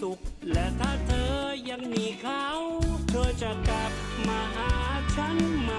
สุข และถ้าเธอยังมีเขา เธอจะกลับมาหาฉันหม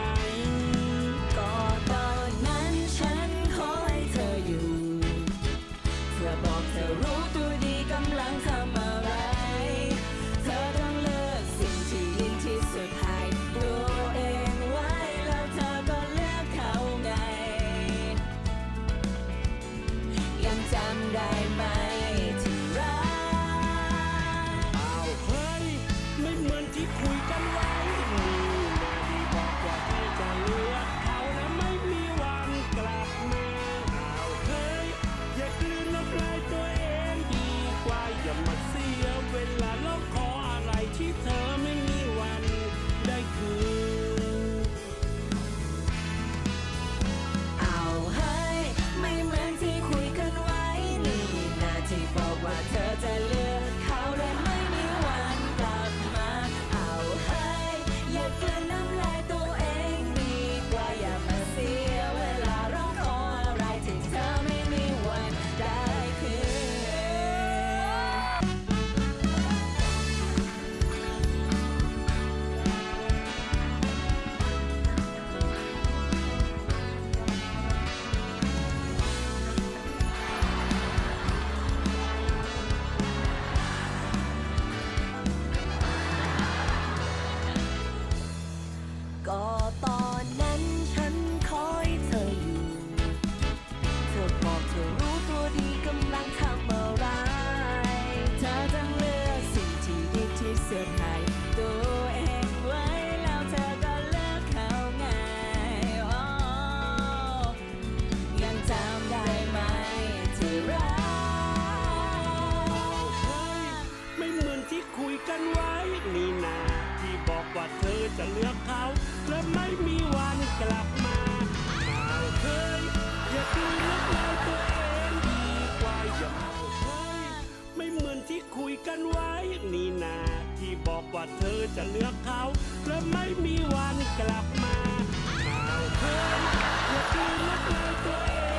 บื่อเขาและไม่มีวันกลับมาข่าเพื่อนอย่าคืนรักเลาตัวเอง